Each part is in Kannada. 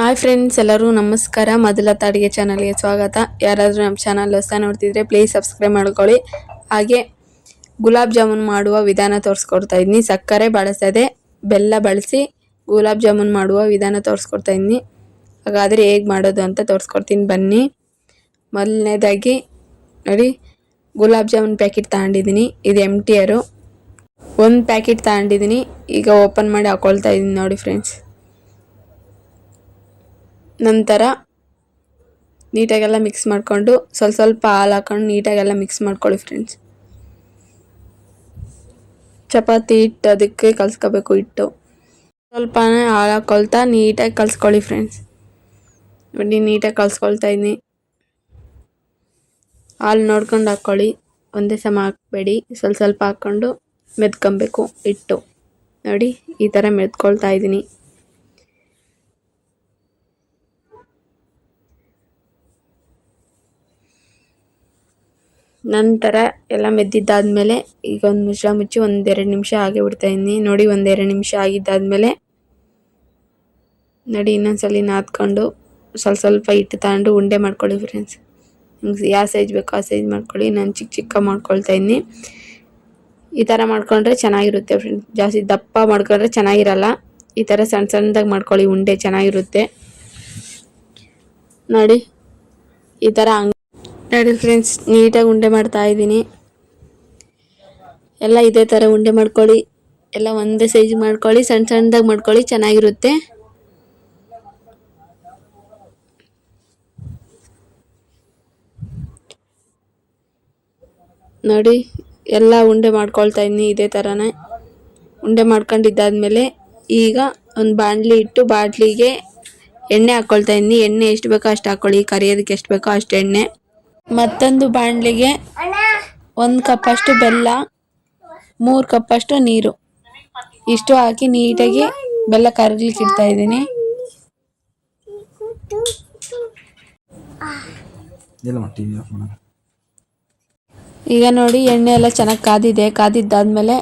ಹಾಯ್ ಫ್ರೆಂಡ್ಸ್ ಎಲ್ಲರೂ ನಮಸ್ಕಾರ. ಮೊದಲ ತಾಡಿಗೆ ಚಾನಲ್ಗೆ ಸ್ವಾಗತ. ಯಾರಾದರೂ ನಮ್ಮ ಚಾನಲ್ ಹೊಸ ನೋಡ್ತಿದ್ರೆ ಪ್ಲೀಸ್ ಸಬ್ಸ್ಕ್ರೈಬ್ ಮಾಡ್ಕೊಳ್ಳಿ. ಹಾಗೆ ಗುಲಾಬ್ ಜಾಮೂನ್ ಮಾಡುವ ವಿಧಾನ ತೋರಿಸ್ಕೊಡ್ತಾ ಇದ್ದೀನಿ ಸಕ್ಕರೆ ಬಳಸದೆ ಬೆಲ್ಲ ಬಳಸಿ ಗುಲಾಬ್ ಜಾಮೂನ್ ಮಾಡುವ ವಿಧಾನ ತೋರಿಸ್ಕೊಡ್ತಾ ಇದ್ದೀನಿ ಹಾಗಾದರೆ ಹೇಗೆ ಮಾಡೋದು ಅಂತ ತೋರಿಸ್ಕೊಡ್ತೀನಿ. ಬನ್ನಿ. ಮೊದಲನೇದಾಗಿ ನೋಡಿ, ಗುಲಾಬ್ ಜಾಮೂನ್ ಪ್ಯಾಕೆಟ್ ತಗೊಂಡಿದ್ದೀನಿ. ಇದು ಎಂ ಟಿ ಆರು ಒಂದು ಪ್ಯಾಕೆಟ್ ತಗೊಂಡಿದ್ದೀನಿ. ಈಗ ಓಪನ್ ಮಾಡಿ ಹಾಕೊಳ್ತಾ ಇದ್ದೀನಿ ನೋಡಿ ಫ್ರೆಂಡ್ಸ್ ನಂತರ ನೀಟಾಗೆಲ್ಲ ಮಿಕ್ಸ್ ಮಾಡಿಕೊಂಡು ಸ್ವಲ್ಪ ಸ್ವಲ್ಪ ಹಾಲು ಹಾಕೊಂಡು ನೀಟಾಗೆಲ್ಲ ಮಿಕ್ಸ್ ಮಾಡ್ಕೊಳ್ಳಿ ಫ್ರೆಂಡ್ಸ್ ಚಪಾತಿ ಹಿಟ್ಟು ಅದಕ್ಕೆ ಕಲ್ಸ್ಕೋಬೇಕು ಹಿಟ್ಟು. ಸ್ವಲ್ಪನೇ ಹಾಲು ಹಾಕೊಳ್ತಾ ನೀಟಾಗಿ ಕಲ್ಸ್ಕೊಳ್ಳಿ ಫ್ರೆಂಡ್ಸ್ ನೋಡಿ ನೀಟಾಗಿ ಕಲ್ಸ್ಕೊಳ್ತಾ ಇದ್ದೀನಿ. ಹಾಲು ನೋಡ್ಕೊಂಡು ಹಾಕ್ಕೊಳ್ಳಿ ಒಂದೇ ಸಮ ಹಾಕಬೇಡಿ. ಸ್ವಲ್ಪ ಸ್ವಲ್ಪ ಹಾಕ್ಕೊಂಡು ಮೆದ್ಕೊಬೇಕು ಹಿಟ್ಟು. ನೋಡಿ, ಈ ಥರ ಮೆದ್ಕೊಳ್ತಾ ಇದ್ದೀನಿ. ನಂತರ ಎಲ್ಲ ಮೆದ್ದಿದ್ದಾದ್ಮೇಲೆ ಈಗ ಒಂದು ಮುಚ್ಚಳ ಮುಚ್ಚಿ ಒಂದೆರಡು ನಿಮಿಷ ಹಾಗೆ ಬಿಡ್ತಾ ಇದ್ದೀನಿ ನೋಡಿ ಒಂದೆರಡು ನಿಮಿಷ ಆಗಿದ್ದಾದಮೇಲೆ ನೋಡಿ ಇನ್ನೊಂದ್ಸಲ ನಾದ್ಕೊಂಡು ಸ್ವಲ್ಪ ಸ್ವಲ್ಪ ಹಿಟ್ಟು ತಗೊಂಡು ಉಂಡೆ ಮಾಡ್ಕೊಳ್ಳಿ ಫ್ರೆಂಡ್ಸ್ ನಿಮ್ಗೆ ಯಾವ ಸೈಜ್ ಬೇಕೋ ಆ ಸೈಜ್ ಮಾಡ್ಕೊಳ್ಳಿ. ನಾನು ಚಿಕ್ಕ ಚಿಕ್ಕ ಮಾಡ್ಕೊಳ್ತಾ ಇದ್ದೀನಿ ಈ ಥರ ಮಾಡ್ಕೊಂಡ್ರೆ ಚೆನ್ನಾಗಿರುತ್ತೆ ಫ್ರೆಂಡ್ಸ್ ಜಾಸ್ತಿ ದಪ್ಪ ಮಾಡ್ಕೊಂಡ್ರೆ ಚೆನ್ನಾಗಿರಲ್ಲ. ಈ ಥರ ಸಣ್ಣ ಸಣ್ಣದಾಗಿ ಮಾಡ್ಕೊಳ್ಳಿ ಉಂಡೆ ಚೆನ್ನಾಗಿರುತ್ತೆ. ನೋಡಿ ಈ ಥರ ಹಂಗೆ ನೋಡಿ ಫ್ರೆಂಡ್ಸ್ ನೀಟಾಗಿ ಉಂಡೆ ಮಾಡ್ತಾ ಇದ್ದೀನಿ. ಎಲ್ಲ ಇದೇ ಥರ ಉಂಡೆ ಮಾಡ್ಕೊಳ್ಳಿ. ಎಲ್ಲ ಒಂದೇ ಸೈಜ್ ಮಾಡ್ಕೊಳ್ಳಿ, ಸಣ್ಣ ಸಣ್ಣದಾಗಿ ಮಾಡ್ಕೊಳ್ಳಿ, ಚೆನ್ನಾಗಿರುತ್ತೆ. ನೋಡಿ, ಎಲ್ಲ ಉಂಡೆ ಮಾಡ್ಕೊಳ್ತಾ ಇದ್ದೀನಿ ಇದೇ ಥರನೇ ಉಂಡೆ ಮಾಡ್ಕೊಂಡಿದ್ದಾದ್ಮೇಲೆ ಈಗ ಒಂದು ಬಾಣಲಿ ಇಟ್ಟು ಬಾಟ್ಲಿಗೆ ಎಣ್ಣೆ ಹಾಕ್ಕೊಳ್ತಾ ಇದ್ದೀನಿ. ಎಣ್ಣೆ ಎಷ್ಟು ಬೇಕೋ ಅಷ್ಟು ಹಾಕ್ಕೊಳ್ಳಿ ಕರಿಯೋದಕ್ಕೆ ಎಷ್ಟು ಬೇಕೋ ಅಷ್ಟು ಎಣ್ಣೆ. ಮತ್ತೊಂದು ಬಾಣಲಿಗೆ ಒಂದು ಕಪ್ಪಷ್ಟು ಬೆಲ್ಲ ಮೂರು ಕಪ್ಪಷ್ಟು ನೀರು. ಇಷ್ಟು ಹಾಕಿ ನೀಟಾಗಿ ಬೆಲ್ಲ ಕರಗ್ಲಿಕ್ಕೆ ಇಡ್ತಾ ಇದ್ದೀನಿ. ಈಗ ನೋಡಿ ಎಣ್ಣೆ ಎಲ್ಲ ಚೆನ್ನಾಗಿ ಕಾದಿದೆ. ಕಾದಿದ್ದಾದ್ಮೇಲೆ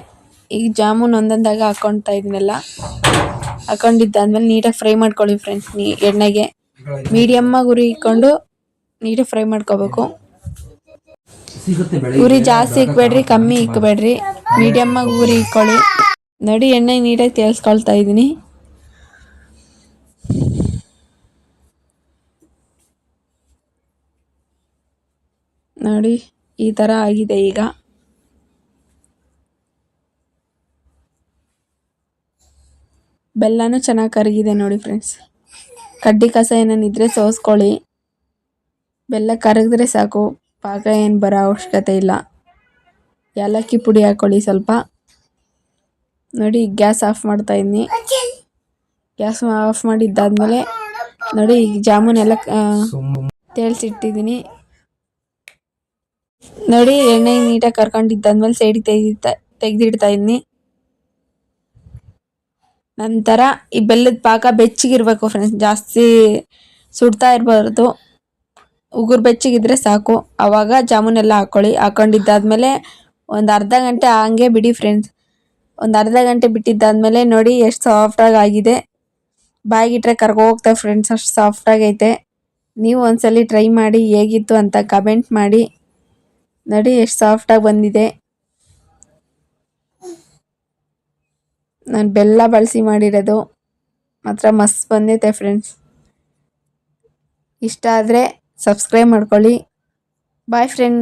ಈಗ ಜಾಮೂನ್ ಒಂದೊಂದಾಗಿ ಹಾಕೊಳ್ತಾ ಇದನ್ನೆಲ್ಲ ಹಾಕೊಂಡಿದ್ದಾದ್ಮೇಲೆ ನೀಟಾಗಿ ಫ್ರೈ ಮಾಡ್ಕೊಳ್ಳಿ ಫ್ರೆಂಡ್ಸ್ ನೀ ಎಣ್ಣೆಗೆ. ಮೀಡಿಯಮ್ಮಾಗಿ ಉರಿ ಇಟ್ಕೊಂಡು ನೀಟಾಗಿ ಫ್ರೈ ಮಾಡ್ಕೋಬೇಕು. ಉರಿ ಜಾಸ್ತಿ ಇಕ್ಬೇಡ್ರಿ ಕಮ್ಮಿ ಇಕ್ಬೇಡ್ರಿ. ಮೀಡಿಯಮ್ ಆಗಿ ಉರಿ ಇಕ್ಕೊಳ್ಳಿ ನೋಡಿ ಎಣ್ಣೆ ನೀಟಾಗಿ ತೇಲ್ಸ್ಕೊಳ್ತಾ ಇದ್ದೀನಿ ನೋಡಿ ಈ ಥರ ಆಗಿದೆ ಈಗ. ಬೆಲ್ಲನೂ ಚೆನ್ನಾಗಿ ಕರಗಿದೆ ನೋಡಿ ಫ್ರೆಂಡ್ಸ್ ಕಡ್ಡಿ ಕಸ ಏನೇನಿದ್ರೆ ಸೋಸ್ಕೊಳ್ಳಿ. ಬೆಲ್ಲ ಕರಗಿದ್ರೆ ಸಾಕು. ಪಾಕ ಏನು ಬರೋ ಅವಶ್ಯಕತೆ ಇಲ್ಲ. ಏಲಕ್ಕಿ ಪುಡಿ ಹಾಕ್ಕೊಳ್ಳಿ ಸ್ವಲ್ಪ. ನೋಡಿ, ಗ್ಯಾಸ್ ಆಫ್ ಮಾಡ್ತಾ ಇದ್ದೀನಿ. ಗ್ಯಾಸ್ ಆಫ್ ಮಾಡಿದ್ದಾದಮೇಲೆ ನೋಡಿ, ಈಗ ಜಾಮೂನ್ ಎಲ್ಲ ತೇಳ್ಸಿಟ್ಟಿದ್ದೀನಿ ನೋಡಿ, ಎಣ್ಣೆ ನೀಟಾಗಿ ಕರ್ಕೊಂಡಿದ್ದಾದ್ಮೇಲೆ ಸೈಡಿಗೆ ತೆಗ್ದಿ ತೆಗೆದಿಡ್ತಾ ಇದ್ದೀನಿ. ನಂತರ ಈ ಬೆಲ್ಲದ ಪಾಕ ಬೆಚ್ಚಗಿರ್ಬೇಕು ಫ್ರೆಂಡ್ಸ್ ಜಾಸ್ತಿ ಸುಡ್ತಾ ಇರಬಾರ್ದು. ಉಗುರು ಬೆಚ್ಚಗಿದ್ರೆ ಸಾಕು. ಅವಾಗ ಜಾಮೂನ್ ಎಲ್ಲ ಹಾಕ್ಕೊಳ್ಳಿ ಹಾಕೊಂಡಿದ್ದಾದ್ಮೇಲೆ ಒಂದು ಅರ್ಧ ಗಂಟೆ ಹಂಗೆ ಬಿಡಿ ಫ್ರೆಂಡ್ಸ್ ಒಂದು ಅರ್ಧ ಗಂಟೆ ಬಿಟ್ಟಿದ್ದಾದ್ಮೇಲೆ ನೋಡಿ ಎಷ್ಟು ಸಾಫ್ಟಾಗಿ ಆಗಿದೆ. ಬಾಯಿಗಿಟ್ರೆ ಕರ್ಕೊ ಹೋಗ್ತವೆ ಫ್ರೆಂಡ್ಸ್ ಅಷ್ಟು ಸಾಫ್ಟಾಗೈತೆ ನೀವು ಒಂದ್ಸಲಿ ಟ್ರೈ ಮಾಡಿ ಹೇಗಿತ್ತು ಅಂತ ಕಮೆಂಟ್ ಮಾಡಿ. ನೋಡಿ ಎಷ್ಟು ಸಾಫ್ಟಾಗಿ ಬಂದಿದೆ. ನಾನು ಬೆಲ್ಲ ಬಳಸಿ ಮಾಡಿರೋದು. ಮಾತ್ರ ಮಸ್ತ್ ಬಂದೈತೆ ಫ್ರೆಂಡ್ಸ್ ಇಷ್ಟ ಆದರೆ ಸಬ್ಸ್ಕ್ರೈಬ್ ಮಾಡ್ಕೊಳ್ಳಿ. Boy friend